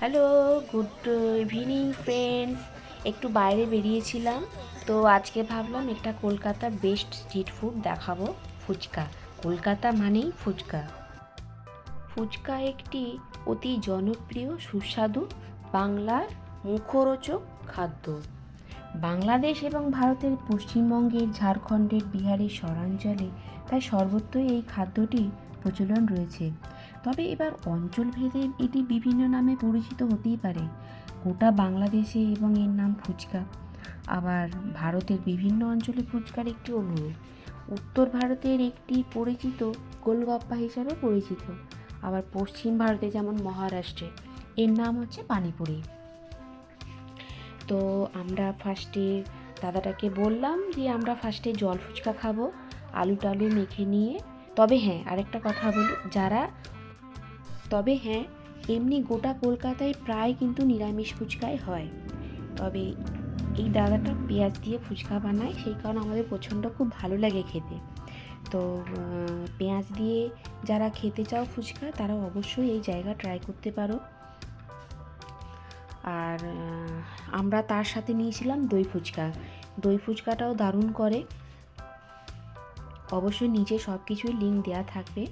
Hello, good evening friends একটু বাইরে বেরিয়েছিলাম, তো আজকে ভাবলাম একটা কলকাতার বেস্ট স্ট্রিট ফুড দেখাবো, ফুচকা। কলকাতা মানেই ফুচকা। ফুচকা একটি অতি জনপ্রিয়, সুস্বাদু বাংলার মুখরোচক খাদ্য। বাংলাদেশ এবং ভারতের পশ্চিমবঙ্গের ঝাড়খণ্ডের বিহারের শহরাঞ্চলে প্রায় সর্বত্রই এই খাদ্যটি প্রচলন রয়েছে। তবে এবার অঞ্চলভেদে এটি বিভিন্ন নামে পরিচিত হতেই পারে। গোটা বাংলাদেশে এবং এর নাম ফুচকা। আবার ভারতের বিভিন্ন অঞ্চলে ফুচকার একটি অনুরূপ উত্তর ভারতের একটি পরিচিত গোলগাপ্পা হিসাবে পরিচিত। আবার পশ্চিম ভারতে যেমন মহারাষ্ট্রে, এর নাম হচ্ছে পানিপুরি। তো আমরা ফার্স্টে দাদাটাকে বললাম যে আমরা ফার্স্টে জল ফুচকা খাব, আলু টালু মেখে নিয়ে। তবে হ্যাঁ আরেকটা কথা বলি, যারা তবে হ্যাঁ এমনি গোটা কলকাতায় প্রায় কিন্তু নিরামিষ ফুচকাই হয়। তবে এই দাদাটা পেঁয়াজ দিয়ে ফুচকা বানায়, সেই কারণে আমাদের প্রচণ্ড খুব ভালো লাগে খেতে। তো পেঁয়াজ দিয়ে যারা খেতে চাও ফুচকা, তারা অবশ্যই এই জায়গা ট্রাই করতে পারো। আর আমরা তার সাথে নিয়েছিলাম দই ফুচকা। দই ফুচকাটাও দারুণ করে। অবশ্যই নিচে সব কিছুই লিঙ্ক দেওয়া থাকবে।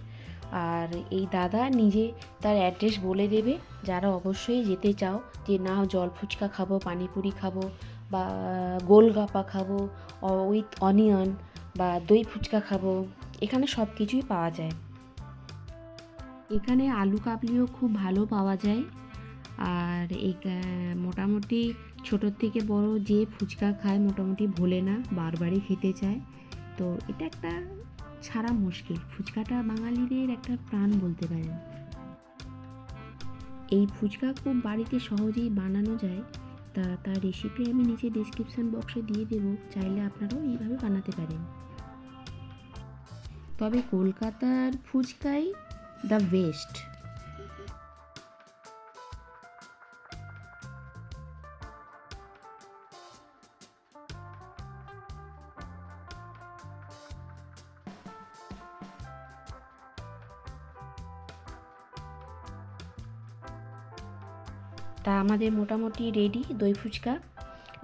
আর এই দাদা নিজে তার অ্যাড্রেস বলে দেবে, যারা অবশ্যই যেতে চাও যে না, জল ফুচকা খাব, পানিপুরি খাব বা গোলগাপা খাব উইথ অনিয়ন বা দই ফুচকা খাব, এখানে সব কিছুই পাওয়া যায়। এখানে আলু কাবলিও খুব ভালো পাওয়া যায়। আর এই মোটামুটি ছোটোর থেকে বড় যে ফুচকা খায় মোটামুটি ভোলে না, বারবারই খেতে চায়। তো এটা একটা ছাড়া মুশকিল। ফুচকাটা বাঙালিদের একটা প্রাণ বলতে পারেন। এই ফুচকা খুব বাড়িতে সহজেই বানানো যায়। তা তার রেসিপি আমি নিচে ডিসক্রিপশন বক্সে দিয়ে দেব। চাইলে আপনারাও এইভাবে বানাতে পারেন। তবে কলকাতার ফুচকাই দ্য বেস্ট তা আমাদের মোটামুটি রেডি দই ফুচকা।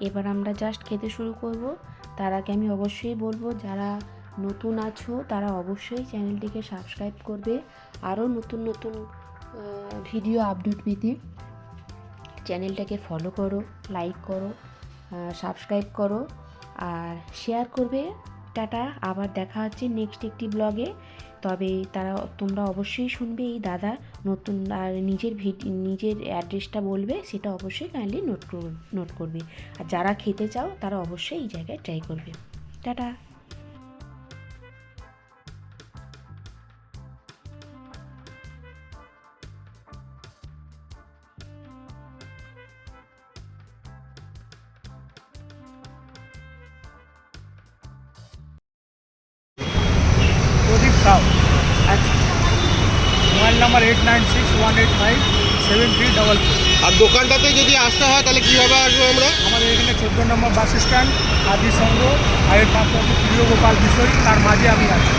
এবার আমরা জাস্ট খেতে শুরু করব। তার আগে আমি অবশ্যই বলব, যারা নতুন আছো, তারা অবশ্যই চ্যানেলটিকে সাবস্ক্রাইব করবে। আরও নতুন নতুন ভিডিও আপডেট পেতে চ্যানেলটাকে ফলো করো লাইক করো সাবস্ক্রাইব করো, আর শেয়ার করবে। টাটা আবার দেখা হচ্ছে নেক্সট একটি ব্লগে তবে তারা, তোমরা অবশ্যই শুনবে এই দাদা। নতুন, আর নিজের নিজের অ্যাড্রেসটা বলবে, সেটা অবশ্যই কাইন্ডলি নোট নোট করবে। আর যারা খেতে চাও, তারা অবশ্যই এই জায়গায় ট্রাই করবে। Tata! Number eight nine six one eight five seven three double আর দোকানটাতে যদি আসতে হয় তাহলে কীভাবে আসব আমরা? আমাদের এখানে চোদ্দ নম্বর বাস স্ট্যান্ড আদি সংঘ আর এর প্রিয় গোপাল কিশোরী তার মাঝে আমি আছি।